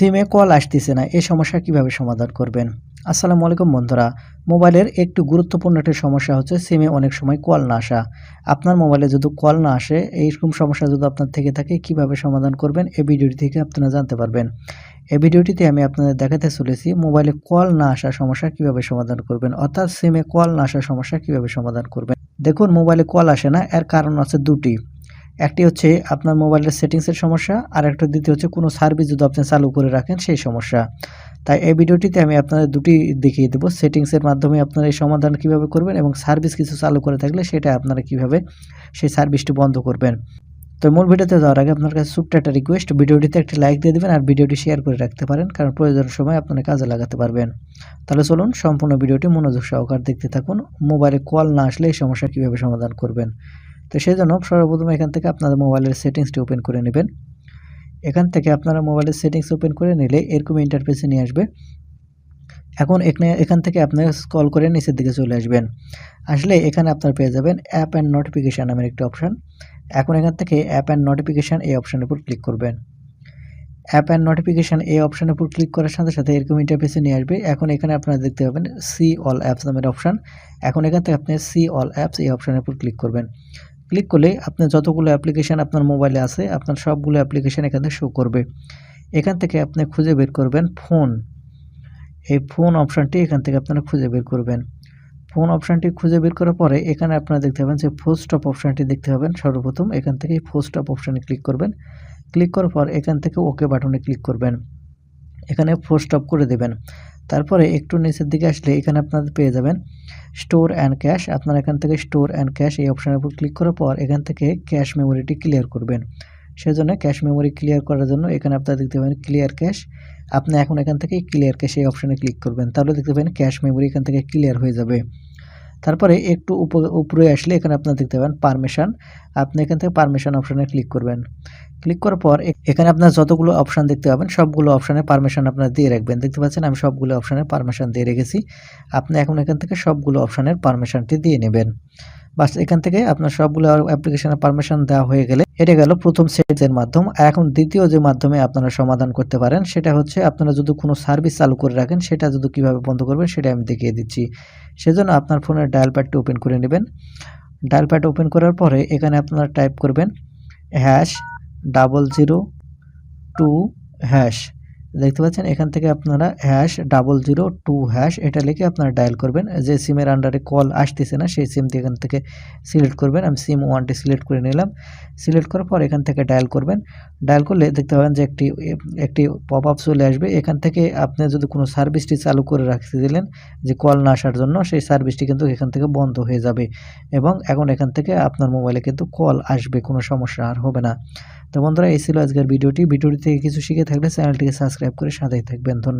সিমে কল আসতেছে না, এই সমস্যা কীভাবে সমাধান করবেন? আসসালামু আলাইকুম বন্ধুরা, মোবাইলের একটু গুরুত্বপূর্ণ একটি সমস্যা হচ্ছে সিমে অনেক সময় কল না আসা। আপনার মোবাইলে যদি কল না আসে, এইরকম সমস্যা যদি আপনার থেকে থাকে, কীভাবে সমাধান করবেন? এই ভিডিওটি থেকে আপনারা জানতে পারবেন। এই ভিডিওটিতে আমি আপনাদের দেখাতে চলেছি মোবাইলে কল না আসা সমস্যা কীভাবে সমাধান করবেন, অর্থাৎ সিমে কল না আসা সমস্যা কীভাবে সমাধান করবেন। দেখুন, মোবাইলে কল আসে না, এর কারণ আছে দুটি। একটি হচ্ছে আপনার মোবাইলের সেটিংসের সমস্যা, আর একটা দ্বিতীয় হচ্ছে কোনো সার্ভিস যদি আপনি চালু করে রাখেন সেই সমস্যা। তাই এই ভিডিওটিতে আমি আপনাদের দুটি দেখিয়ে দেবো, সেটিংসের মাধ্যমে আপনারা এই সমাধান কীভাবে করবেন এবং সার্ভিস কিছু চালু করে থাকলে সেটা আপনারা কীভাবে সেই সার্ভিসটি বন্ধ করবেন। তো মূল ভিডিওতে যাওয়ার আগে আপনার কাছে ছোট্ট একটা রিকোয়েস্ট ভিডিওটিতে একটি লাইক দিয়ে দেবেন আর ভিডিওটি শেয়ার করে রাখতে পারেন, কারণ প্রয়োজনের সময় আপনারা কাজে লাগাতে পারবেন। তাহলে চলুন সম্পূর্ণ ভিডিওটি মনোযোগ সহকার দেখতে থাকুন। মোবাইলে কল না আসলে এই সমস্যা কীভাবে সমাধান করবেন? তো সেই জন্য সর্বপ্রথম এখান থেকে আপনাদের মোবাইলের সেটিংসটি ওপেন করে নেবেন। এখান থেকে আপনারা মোবাইলের সেটিংস ওপেন করে নিলে এরকম ইন্টারফেসে নিয়ে আসবে। এখন এখানে, এখান থেকে আপনারা স্কল করে নিচের দিকে চলে আসবেন। আসলে এখানে আপনার পেয়ে যাবেন অ্যাপ অ্যান্ড নোটিফিকেশান নামের একটি অপশান এখন এখান থেকে অ্যাপ অ্যান্ড নোটিফিকেশান এই অপশানের উপর ক্লিক করবেন। অ্যাপ অ্যান্ড নোটিফিকেশান এই অপশানের উপর ক্লিক করার সাথে সাথে এরকম ইন্টারফেসে নিয়ে আসবে। এখন এখানে আপনারা দেখতে পাবেন সি অল অ্যাপস নামের অপশান এখন এখান থেকে আপনি সি অল অ্যাপস এই অপশানের উপর ক্লিক করবেন। ক্লিক করলে আপনার যতগুলো অ্যাপ্লিকেশান আপনার মোবাইলে আছে, আপনার সবগুলো অ্যাপ্লিকেশান এখানে শো করবে। এখান থেকে আপনি খুঁজে বের করবেন ফোন এই ফোন অপশানটি এখান থেকে আপনারা খুঁজে বের করবেন। ফোন অপশানটি খুঁজে বের করার পরে এখানে আপনারা দেখতে পাবেন যে অফ অপশানটি দেখতে পাবেন সর্বপ্রথম। এখান থেকে অফ অপশানে ক্লিক করবেন। ক্লিক করার পর এখান থেকে ওকে বাটনে ক্লিক করবেন। এখানে অফ করে দেবেন। তারপরে একটু নিচের দিকে আসলে এখানে আপনারা পেয়ে যাবেন স্টোর অ্যান্ড ক্যাশ আপনারা এখান থেকে স্টোর অ্যান্ড ক্যাশ এই অপশানের উপর ক্লিক করার পর এখান থেকে ক্যাশ মেমোরিটি ক্লিয়ার করবেন। সেজন্য ক্যাশ মেমোরি ক্লিয়ার করার জন্য এখানে আপনারা দেখতে পাবেন ক্লিয়ার ক্যাশ আপনি এখন এখান থেকে ক্লিয়ার ক্যাশ এই অপশানে ক্লিক করবেন। তাহলে দেখতে পাবেন ক্যাশ মেমোরি এখান থেকে ক্লিয়ার হয়ে যাবে। তারপরে একটু উপরে আসলে এখানে আপনারা দেখতে পাবেন পারমিশন আপনি এখান থেকে পারমিশন অপশানে ক্লিক করবেন। ক্লিক করার পর এখানে আপনার যতগুলো অপশান দেখতে পাবেন, সবগুলো অপশানে পারমিশন আপনার দিয়ে রাখবেন। দেখতে পাচ্ছেন আমি সবগুলো অপশানে পারমিশন দিয়ে রেখেছি। আপনি এখন এখান থেকে সবগুলো অপশানের পারমিশনটি দিয়ে নেবেন। বাস, এখান থেকে আপনার সবগুলো অ্যাপ্লিকেশনের পারমিশন দেওয়া হয়ে গেলে এটা গেল প্রথম সেটের মাধ্যম। এখন দ্বিতীয় যে মাধ্যমে আপনারা সমাধান করতে পারেন, সেটা হচ্ছে আপনারা যদি কোনো সার্ভিস চালু করে রাখেন, সেটা যদি কীভাবে বন্ধ করবেন সেটা আমি দেখিয়ে দিচ্ছি। সেজন্য আপনার ফোনের ডায়াল প্যাডটি ওপেন করে নেবেন। ডায়াল প্যাড ওপেন করার পরে এখানে আপনারা টাইপ করবেন hash double zero two hash দেখতে পাচ্ছেন, এখান থেকে আপনারা hash double zero two hash এটা লিখে আপনারা ডায়াল করবেন। যে সিমের আন্ডারে কল আসতেছে না, সেই সিমটি এখান থেকে সিলেক্ট করবেন। আমি সিম ওয়ানটি সিলেক্ট করে নিলাম। সিলেক্ট করার পর এখান থেকে ডায়াল করবেন। ডায়াল করলে দেখতে পাবেন যে একটি একটি পপ আপ চলে আসবে। এখান থেকে আপনি যদি কোনো সার্ভিসটি চালু করে রাখতে দিলেন যে কল না আসার জন্য, সেই সার্ভিসটি কিন্তু এখান থেকে বন্ধ হয়ে যাবে। এবং এখন এখান থেকে আপনার মোবাইলে কিন্তু কল আসবে, কোনো সমস্যা আর হবে না। তো বন্ধুরা, এই ছিল আজকের ভিডিওটি। ভিডিওটি থেকে কিছু শিখে থাকলে চ্যানেলটিকে সাবস্ক্রাইব করে সাথেই থাকবেন। ধন্যবাদ।